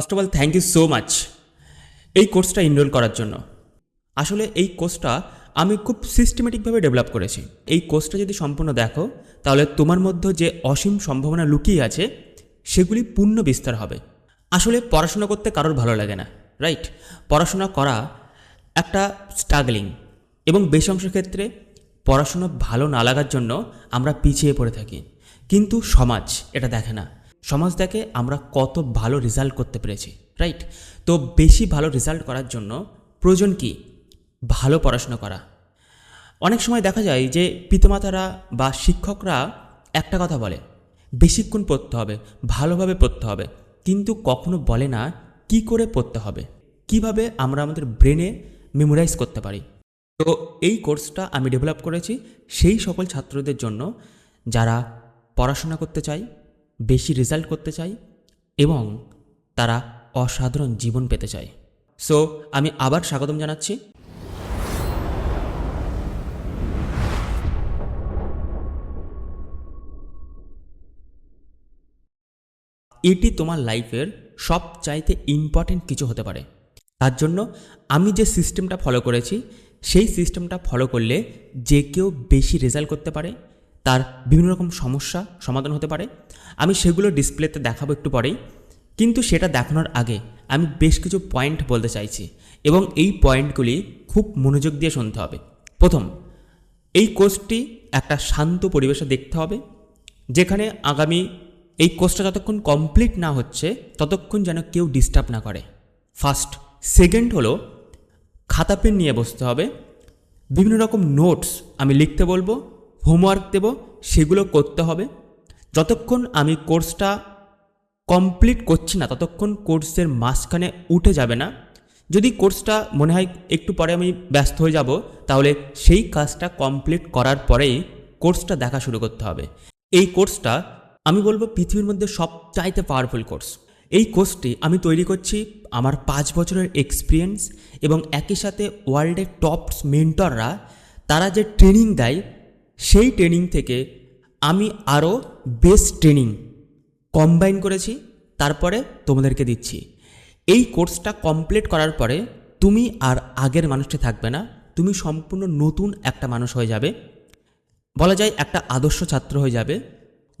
First of all thank you so much এই কোর্সটা enrol করার জন্য। আসলে এই কোর্সটা আমি খুব সিস্টেমেটিকভাবে ডেভেলপ করেছি। এই কোর্সটা যদি সম্পূর্ণ দেখো, তাহলে তোমার মধ্যে যে অসীম সম্ভাবনা লুকিয়ে আছে, সেগুলি পূর্ণ বিস্তার হবে। আসলে পড়াশোনা করতে কারোর ভালো লাগে না রাইট পড়াশোনা করা একটা স্ট্রাগলিং এবং বেশ অংশ ক্ষেত্রে পড়াশোনা ভালো না লাগার জন্য আমরা পিছিয়ে পড়ে থাকি। কিন্তু সমাজ এটা দেখে না। সমাজ দেখে আমরা কত ভালো রেজাল্ট করতে পেরেছি রাইট তো বেশি ভালো রেজাল্ট করার জন্য প্রয়োজন কি? ভালো পড়াশোনা করা। অনেক সময় দেখা যায় যে পিতামাতারা বা শিক্ষকরা একটা কথা বলে, বেশিক্ষণ পড়তে হবে, ভালোভাবে পড়তে হবে, কিন্তু কখনো বলে না কি করে পড়তে হবে, কীভাবে আমরা আমাদের ব্রেনে মেমোরাইজ করতে পারি। তো এই কোর্সটা আমি ডেভেলপ করেছি সেই সকল ছাত্রদের জন্য যারা পড়াশোনা করতে চায় বেশি রেজাল্ট করতে চায় এবং তারা অসাধারণ জীবন পেতে চায়। সো আমি আবার স্বাগতম জানাচ্ছি। এটি তোমার লাইফের সব চাইতে ইম্পর্টেন্ট কিছু হতে পারে। তার জন্য আমি যে সিস্টেমটা ফলো করেছি, সেই সিস্টেমটা ফলো করলে যে কেউ বেশি রেজাল্ট করতে পারে তার বিভিন্ন রকম সমস্যা সমাধান হতে পারে। আমি সেগুলো ডিসপ্লেতে দেখাবো একটু পরেই। কিন্তু সেটা দেখানোর আগে আমি বেশ কিছু পয়েন্ট বলতে চাইছি এবং এই পয়েন্টগুলি খুব মনোযোগ দিয়ে শুনতে হবে। প্রথম, এই কোর্সটি একটা শান্ত পরিবেশে দেখতে হবে, যেখানে আগামী এই কোর্সটা যতক্ষণ কমপ্লিট না হচ্ছে, ততক্ষণ যেন কেউ ডিস্টার্ব না করে। ফার্স্ট, সেকেন্ড হলো, খাতা পেন নিয়ে বসতে হবে। বিভিন্ন রকম নোটস আমি লিখতে বলব হোমওয়ার্ক দেব, সেগুলো করতে হবে। যতক্ষণ আমি কোর্সটা কমপ্লিট করছি না, ততক্ষণ কোর্সের মাঝখানে উঠে যাবে না। যদি কোর্সটা মনে হয় একটু পরে আমি ব্যস্ত হয়ে যাব, তাহলে সেই কাজটা কমপ্লিট করার পরেই কোর্সটা দেখা শুরু করতে হবে। এই কোর্সটা আমি বলব পৃথিবীর মধ্যে সবচাইতে পাওয়ারফুল কোর্স এই কোর্সটি আমি তৈরি করছি আমার পাঁচ বছরের এক্সপিরিয়েন্স এবং একই সাথে ওয়ার্ল্ডের টপ মেন্টররা তারা যে ট্রেনিং দেয় সেই ট্রেনিং থেকে আমি আরও বেস্ট ট্রেনিং কম্বাইন করেছি, তারপরে তোমাদেরকে দিচ্ছি। এই কোর্সটা কমপ্লিট করার পরে তুমি আর আগের মানুষটি থাকবে না, তুমি সম্পূর্ণ নতুন একটা মানুষ হয়ে যাবে। বলা যায় একটা আদর্শ ছাত্র হয়ে যাবে,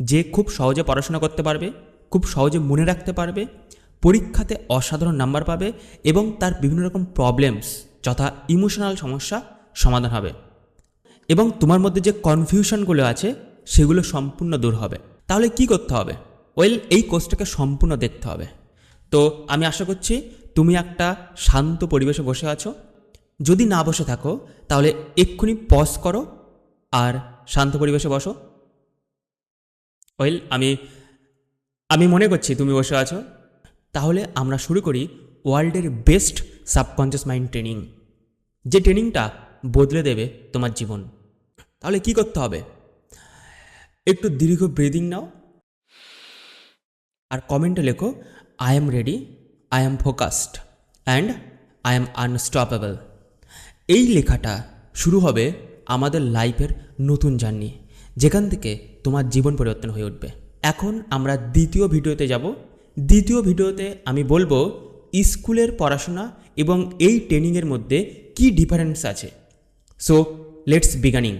যে খুব সহজে পড়াশোনা করতে পারবে, খুব সহজে মনে রাখতে পারবে, পরীক্ষাতে অসাধারণ নাম্বার পাবে এবং তার বিভিন্ন রকম প্রবলেমস যথা ইমোশনাল সমস্যা সমাধান হবে। এবং তোমার মধ্যে যে কনফিউশনগুলো আছে, সেগুলো সম্পূর্ণ দূর হবে। তাহলে কি করতে হবে? ওয়েল এই কোর্সটাকে সম্পূর্ণ দেখতে হবে। তো আমি আশা করছি তুমি একটা শান্ত পরিবেশে বসে আছো। যদি না বসে থাকো, তাহলে এক্ষুনি পজ করো আর শান্ত পরিবেশে বসো। ওয়েল আমি আমি মনে করছি তুমি বসে আছো। তাহলে আমরা শুরু করি ওয়ার্ল্ডের বেস্ট সাবকনসিয়াস মাইন্ড ট্রেনিং, যে ট্রেনিংটা বদলে দেবে তোমার জীবন। তাহলে কি করতে হবে? একটু দীর্ঘ ব্রিদিং নাও। আর কমেন্টে লেখো I am ready I am focused and I am unstoppable এই লেখাটা শুরু হবে আমাদের লাইফের নতুন জার্নি যেখান থেকে তোমার জীবন পরিবর্তন হয়ে উঠবে। এখন আমরা দ্বিতীয় ভিডিওতে যাব। দ্বিতীয় ভিডিওতে আমি বলব, স্কুলের পড়াশোনা এবং এই ট্রেনিংয়ের মধ্যে কি ডিফারেন্স আছে? So let's বিগানিং